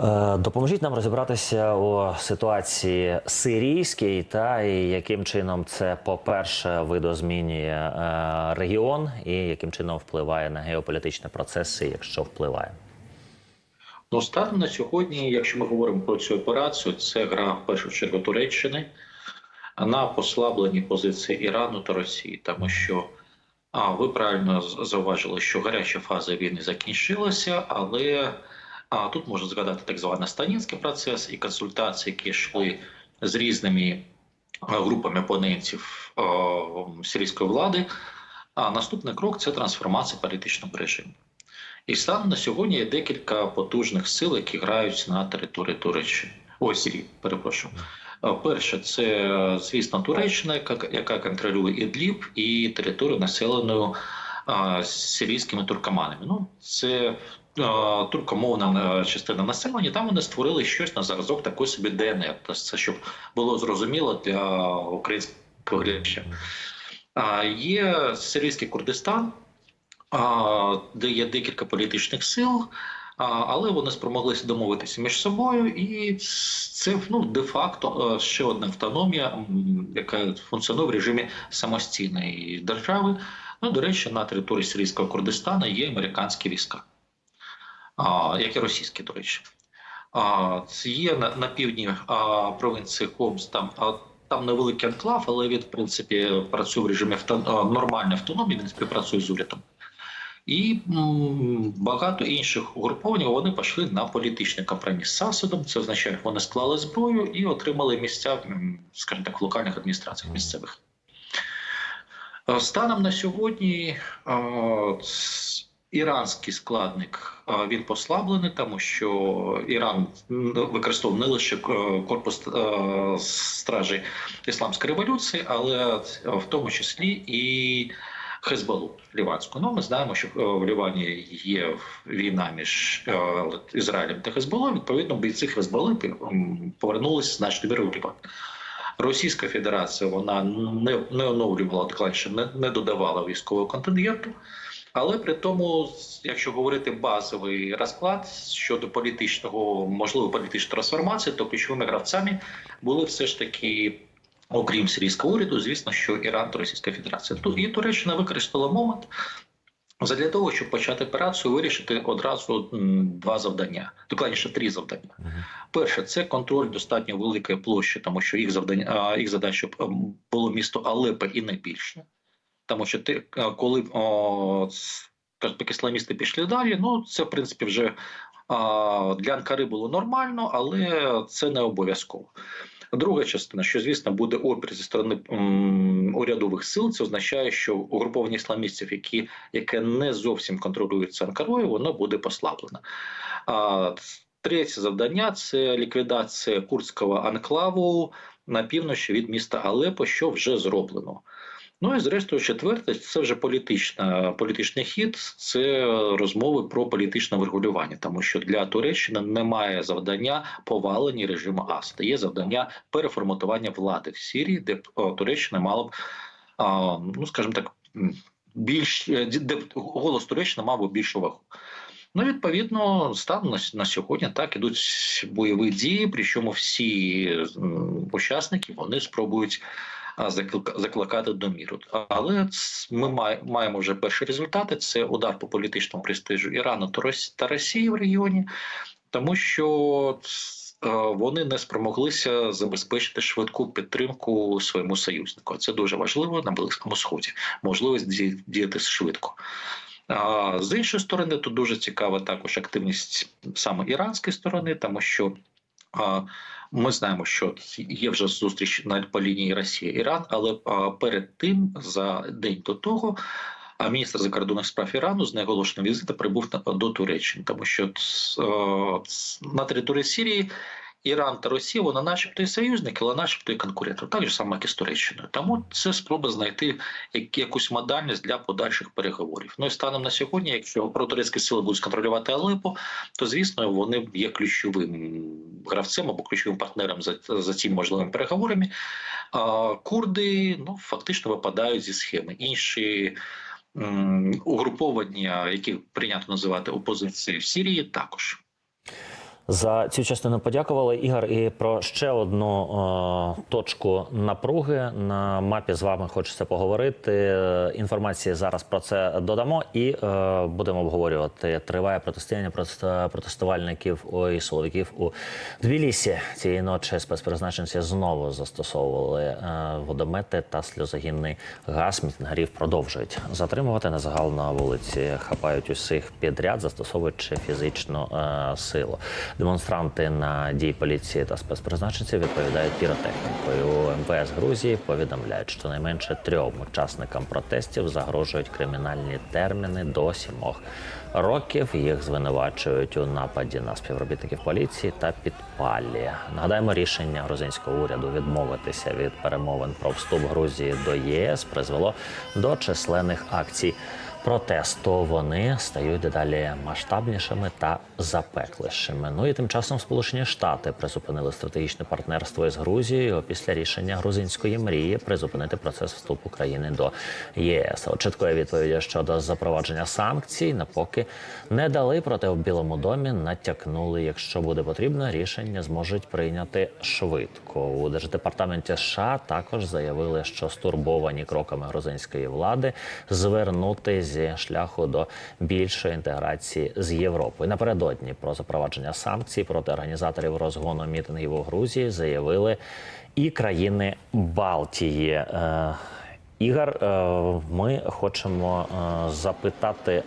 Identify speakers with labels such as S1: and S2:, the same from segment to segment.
S1: Е, Допоможіть нам розібратися у ситуації сирійській та і яким чином це, по-перше, видозмінює е, регіон, і яким чином впливає на геополітичні процеси, якщо впливає.
S2: Ну, станом на сьогодні, якщо ми говоримо про цю операцію, це гра в першу чергу Туреччини на послаблені позиції Ірану та Росії, тому що а, ви правильно зауважили, що гаряча фаза війни закінчилася, але а, тут можна згадати так званий станінський процес і консультації, які йшли з різними групами опонентів а, сирійської влади. А наступний крок це трансформація політичного режиму. І станом на сьогодні є декілька потужних сил, які грають на території Туреччини. Ось Сирії, перепрошую. Е, Перше, це звісно Туреччина, яка, контролює Ідліб і територію населену а, сирійськими туркоманами. Ну, це туркомовна е, частина населення. Там вони створили щось на зразок такої собі ДНР. Тобто це щоб було зрозуміло для українського глядача. Є сирійський Курдистан, де є декілька політичних сил, але вони спромоглися домовитися між собою, і це ну, де-факто е, ще одна автономія, яка функціонує в режимі самостійної держави. Ну, до речі, на території сирійського Курдистану є американські війська, як і російські, до речі. А, це є на, на півдні а, провинції Хомс, там а, там невеликий анклав, але він, в принципі, працює в режимі авто, а, нормальної автономії, він співпрацює з урядом. І м, багато інших угруповань вони пішли на політичний компроміс з Асадом. Це означає, вони склали зброю і отримали місця, скажімо так, в локальних адміністраціях місцевих. Е, Станом на сьогодні е, ц- іранський складник він послаблений, тому що Іран використовував не лише е, корпус е, стражі ісламської революції, але е, в тому числі і Хезболу ліванську. Ну, ми знаємо, що в Лівані є війна між Ізраїлем та Хезболою. Відповідно, бійці Хезболи повернулися значно міру в Ліван. Російська Федерація вона не, не оновлювала докладніше, не, не додавала військового контингенту. Але при тому, якщо говорити базовий розклад щодо політичного, можливо, політичної трансформації, то ключовими гравцями були все ж таки, окрім сирійського уряду, звісно, що Іран та Російська Федерація. І Туреччина використала момент для того, щоб почати операцію, вирішити одразу два завдання, докладніше три завдання. Перше, це контроль достатньо великої площі, тому що їх завдання їх задача було місто Алепо і не більше. Тому що ти е, коли о, ісламісти пішли далі, ну це в принципі вже а, для Анкари було нормально, але це не обов'язково. Друга частина, що звісно буде опір зі сторони урядових сил, це означає, що угруповання ісламістів, які яке не зовсім контролюється Анкарою, воно буде послаблено. А третє завдання це ліквідація курдського анклаву на півночі від міста Алепо, що вже зроблено. Ну і зрештою, четверте, це вже політична, політичний хід, це розмови про політичне врегулювання, тому що для Туреччини немає завдання повалення режиму Асада. Є завдання переформатування влади в Сирії, де Туреччина мала б, ну скажімо так, більш е, де голос Туреччини мав би більшу вагу. Ну, відповідно, станом на, на сьогодні так ідуть бойові дії, причому всі учасники вони спробують закликати до міру. Але ми маємо вже перші результати: це удар по політичному престижу Ірану та Росії в регіоні, тому що е, вони не спромоглися забезпечити швидку підтримку своєму союзнику. Це дуже важливо на Близькому Сході. Можливість діяти швидко. З іншої сторони, тут дуже цікава також активність саме іранської сторони, тому що ми знаємо, що є вже зустріч на по лінії Росія Іран, але перед тим за день до того. А міністр закордонних справ Ірану з неоголошеного візиту прибув до Туреччини, тому що на території Сирії Іран та Росія вони начебто і союзники, але начебто і конкуренти, так же само, як і з Туреччиною. Тому це спроба знайти як- якусь модальність для подальших переговорів. Ну і станом на сьогодні, якщо протурецькі сили будуть контролювати Алепо, то звісно вони є ключовим гравцем або ключовим партнером за, за цими можливими переговорами. А курди ну фактично випадають зі схеми. Інші угруповання, які прийнято називати опозицією в Сирії, також.
S1: За цю частину подякували Ігор. І про ще одну е, точку напруги на мапі з вами хочеться поговорити. Е, Інформації зараз про це додамо і е, будемо обговорювати. Триває протистояння проти- протестувальників ой, силовиків у Тбілісі. Цієї ночі спецпризначенці знову застосовували е, водомети та сльозогінний газ. Мітингарів продовжують затримувати незагал на вулиці. Хапають усіх підряд, застосовуючи фізичну е, силу. Демонстранти на дії поліції та спецпризначенців відповідають піротехнікою. У МВС Грузії повідомляють, що найменше трьом учасникам протестів загрожують кримінальні терміни до сімох років. Їх звинувачують у нападі на співробітників поліції та підпалі. Нагадаємо, рішення грузинського уряду відмовитися від перемовин про вступ Грузії до ЄС призвело до численних акцій протесту. Вони стають дедалі масштабнішими та запеклішими. Ну і тим часом Сполучені Штати призупинили стратегічне партнерство із Грузією після рішення грузинської мрії призупинити процес вступу країни до ЄС. Чіткої відповіді щодо запровадження санкцій напоки не дали. Проте в Білому домі натякнули, якщо буде потрібно, рішення зможуть прийняти швидко. У держдепартаменті США також заявили, що стурбовані кроками грузинської влади звернути зі шляху до більшої інтеграції з Європою. Напередодні про запровадження санкцій проти організаторів розгону мітингів у Грузії заявили і країни Балтії. Е, Ігор, е, ми хочемо е, запитати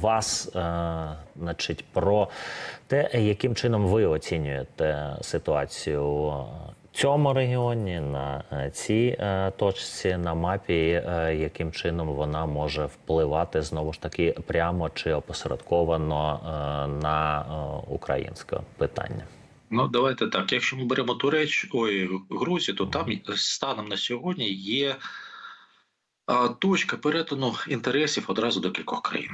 S1: вас, значить, про те, яким чином ви оцінюєте ситуацію цьому регіоні, на е, цій е, точці на мапі, е, яким чином вона може впливати знову ж таки прямо чи опосередковано на українське питання.
S2: Ну, давайте так. Якщо ми беремо Туреч, ой, Грузію, то там станом на сьогодні є точка перетину інтересів одразу до кількох країн.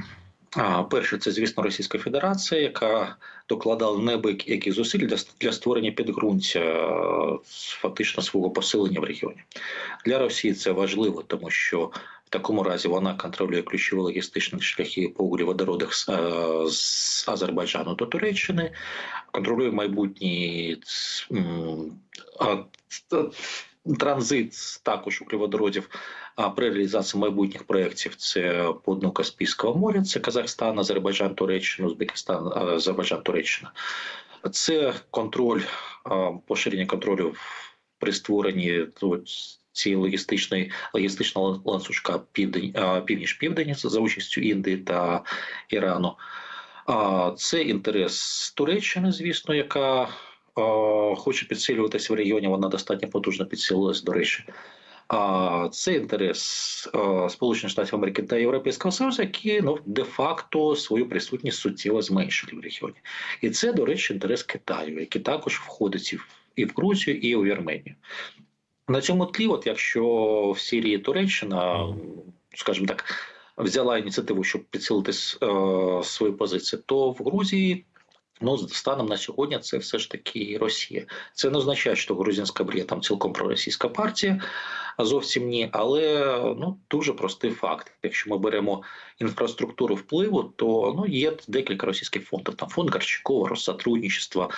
S2: Перше, це, звісно, Російська Федерація, яка докладала неабиякі зусиль для, створення підґрунтя е, фактично свого посилення в регіоні. Для Росії це важливо, тому що в такому разі вона контролює ключові логістичні шляхи по углеводородах з, е, Азербайджану до Туреччини, контролює майбутній м, а, т- транзит також углеводородів при реалізації майбутніх проєктів це по дну Каспійського моря, це Казахстан, Азербайджан, Туреччина, Узбекистан, Азербайджан, Туреччина. Це контроль, поширення контролю при створенні цієї логістичної логістичного ланцюжка південь, а, північ-південь за участю Індії та Ірану. Це інтерес Туреччини, звісно, яка хоче підсилюватися в регіоні. Вона достатньо потужно підсилилась, до речі. Це інтерес Сполучених Штатів Америки та Європейського Союзу, які ну де-факто свою присутність суттєво зменшили в регіоні. І це, до речі, інтерес Китаю, який також входить і в Грузію, і в Вірменію. На цьому тлі, от якщо в Сирії Туреччина, скажімо так, взяла ініціативу, щоб підсилити е, свою позицію, то в Грузії. Ну, станом на сьогодні це все ж таки Росія. Це не означає, що грузинська мрія там цілком проросійська партія, а зовсім ні. Але ну дуже простий факт. Якщо ми беремо інфраструктуру впливу, то ну є декілька російських фондів. Там фонд Горчакова, Россотрудничество,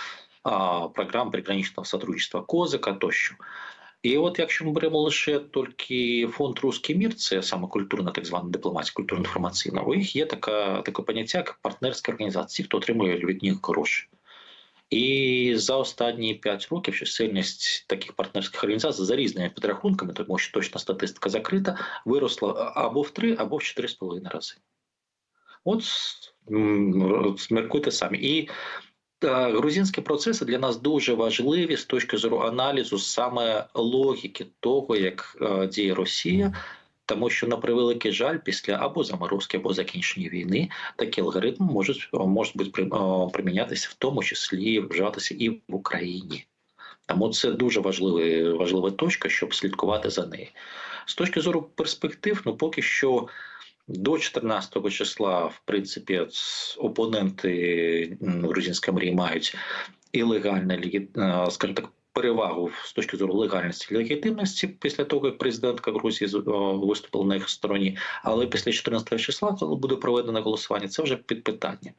S2: програм приграничного сотрудничества Козика тощо. І от якщо ми беремо лише тільки фонд Руський мір, це саме культурна, так звана дипломатська, культурно інформаційна, у них є така таке поняття, як партнерські організації, хто отримує від них гроші. І за останні 5 років чисельність таких партнерських організацій за різними підрахунками, тому що точна статистика закрита, виросла або в 3, або в 4,5 рази. От м, самі. І грузинські процеси для нас дуже важливі з точки зору аналізу саме логіки того, як е, діє Росія. Тому що на превеликий жаль, після або заморозки, або закінчення війни такі алгоритми можуть можуть бути примінятися, в тому числі вживатися і в Україні. Тому це дуже важлива, важлива точка, щоб слідкувати за нею. З точки зору перспектив, ну поки що до 14 числа, в принципі, опоненти грузинської мрії мають і легальне, е, скажімо так, перевагу з точки зору легальності і легітимності після того, як президентка Грузії виступила на їх стороні. Але після 14 числа, коли буде проведено голосування, це вже під питання.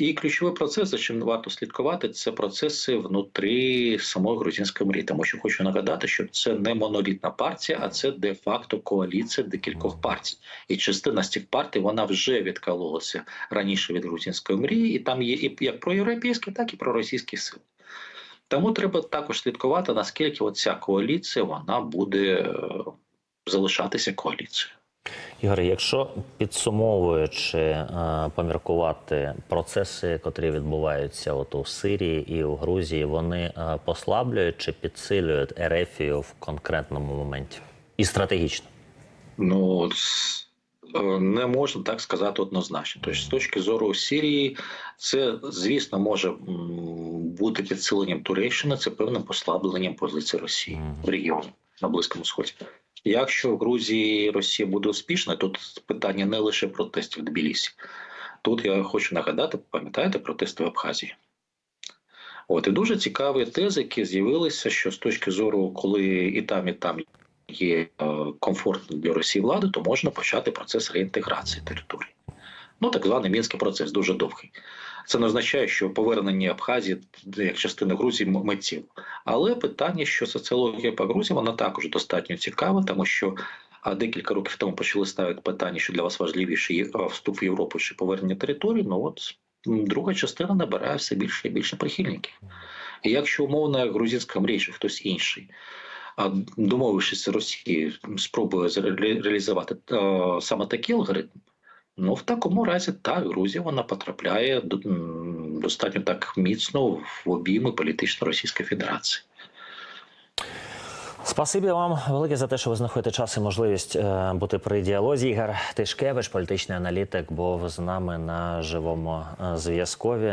S2: І ключовий процес, за чим варто слідкувати, це процеси внутрі самої грузинської мрії. Тому що хочу нагадати, що це не монолітна партія, а це де-факто коаліція декількох партій. І частина з цих партій вона вже відкололася раніше від грузинської мрії, і там є і як проєвропейські, так і проросійські сили. Тому треба також слідкувати, наскільки оця коаліція вона буде е, залишатися коаліцією.
S1: Ігор, якщо підсумовуючи, е, поміркувати процеси, котрі відбуваються от у Сирії і у Грузії, вони е, послаблюють чи підсилюють Ерефію в конкретному моменті і стратегічно?
S2: Ну е, не можна так сказати однозначно. Тобто, з точки зору Сирії, це звісно може бути підсиленням Туреччини, це певним послабленням позиції Росії в регіоні на Близькому Сході. Якщо в Грузії Росія буде успішна, тут питання не лише протестів в Тбілісі. Тут я хочу нагадати, пам'ятаєте протести в Абхазії. От і дуже цікаві тези, які з'явилися, що з точки зору, коли і там, і там є е, комфортно для Росії влади, то можна почати процес реінтеграції території. Ну, так званий мінський процес дуже довгий. Це не означає, що повернення Абхазії як частини Грузії м- миттєво. Але питання, що соціологія по Грузії, вона також достатньо цікава, тому що декілька років тому почали ставити питання, що для вас важливіше вступ в Європу чи повернення території. Ну от друга частина набирає все більше і більше прихильників. І якщо умовно грузинська мрія хтось інший, а домовившись з Росією, спробує реалізувати саме такий алгоритм, ну в такому разі так, Грузія вона потрапляє достатньо так міцно в обійми політично Російської Федерації.
S1: Спасибі вам велике за те, що ви знаходите час і можливість е, бути при діалозі. Ігор Тишкевич, політичний аналітик, був з нами на живому е, зв'язкові.